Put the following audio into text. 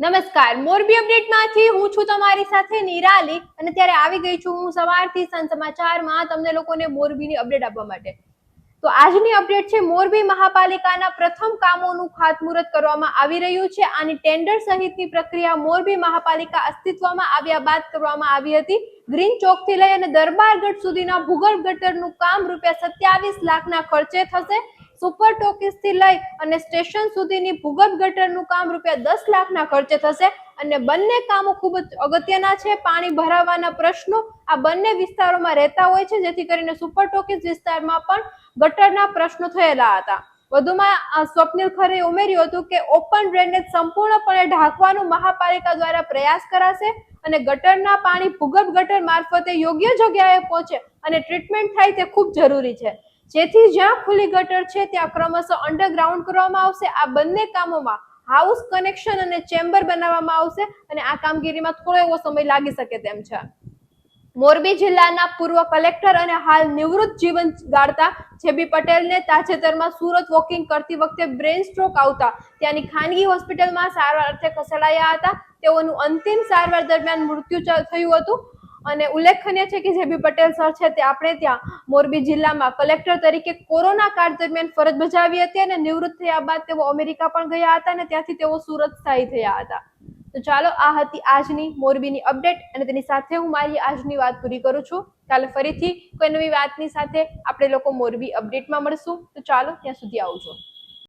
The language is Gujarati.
નમસ્કાર. મોરબી અપડેટમાંથી હું છું તમારી સાથે નિરાલી અને ત્યારે આવી ગઈ છું હું સવારથી સાંજ સમાચારમાં તમને લોકોને મોરબીની અપડેટ આપવા માટે. તો આજની અપડેટ છે, મોરબી મહાપાલિકાના પ્રથમ કામોનું ખાતમુહૂર્ત કરવામાં આવી રહ્યું છે. આની ટેન્ડર સહિતની પ્રક્રિયા મોરબી મહાપાલિકા અસ્તિત્વમાં આવ્યા બાદ કરવામાં આવી હતી. ગ્રીન ચોકથી લઈ અને દરબારગઢ સુધીના ભૂગર્ભ ગટરનું કામ રૂપિયા સત્યાવીસ લાખના ખર્ચે થશે. સુપર ટોકીસથી લઈ અને સ્ટેશન સુધીની ભૂગર્ભ ગટરનું કામ રૂપિયા દસ લાખના ખર્ચે થશે. અને બંને કામો ખૂબ જ અગત્યના છે. પાણી ભરાવાના પ્રશ્નો આ બંને વિસ્તારોમાં રહેતા હોય છે, જેથી કરીને સુપર ટોકીસ વિસ્તારમાં પણ ગટરના પ્રશ્નો થયેલા હતા. વધુમાં સ્વપ્નિલ ખરે ઉમેર્યું હતું કે ઓપન ડ્રેનેજ સંપૂર્ણપણે ઢાંકવાનું મહાપાલિકા દ્વારા પ્રયાસ કરાશે અને ગટરના પાણી ભૂગર્ભ ગટર મારફતે યોગ્ય જગ્યાએ પહોંચે અને ટ્રીટમેન્ટ થાય તે ખૂબ જરૂરી છે. જેથી જ્યાં ખુલ્લી ગટર છે, ત્યાં ક્રમશઃ અંડરગ્રાઉન્ડ કરવામાં આવશે. આ બંને કામોમાં હાઉસ કનેક્શન અને ચેમ્બર બનાવવામાં આવશે અને આ કામગીરીમાં થોડો એવો સમય લાગી શકે તેમ છે. મોરબી જિલ્લાના પૂર્વ કલેક્ટર અને હાલ નિવૃત્ત જીવન ગાળતા જેબી પટેલને તાજેતરમાં સુરત વોકિંગ કરતી વખતે બ્રેન સ્ટ્રોક આવતા ત્યાંની ખાનગી હોસ્પિટલમાં સારવાર અર્થે ખસેડાયા હતા. તેઓનું અંતિમ સારવાર દરમિયાન મૃત્યુ થયું હતું. અને ઉલ્લેખનીય છે કે જેબી પટેલ સર છે તે આપણે ત્યાં મોરબી જિલ્લામાં કલેક્ટર તરીકે કોરોના કાળ દરમિયાન ફરજ બજાવી હતી અને નિવૃત્ત થયા બાદ તેઓ અમેરિકા પણ ગયા હતા અને ત્યાંથી તેઓ સુરત સ્થાયી થયા હતા. તો ચાલો આ હતી આજની મોરબીની અપડેટ અને તેની સાથે હું મારી આજની વાત પૂરી કરું છું. કાલે ફરીથી કોઈ નવી વાતની સાથે આપણે લોકો મોરબી અપડેટમાં મળશું. તો ચાલો ત્યાં સુધી આવજો.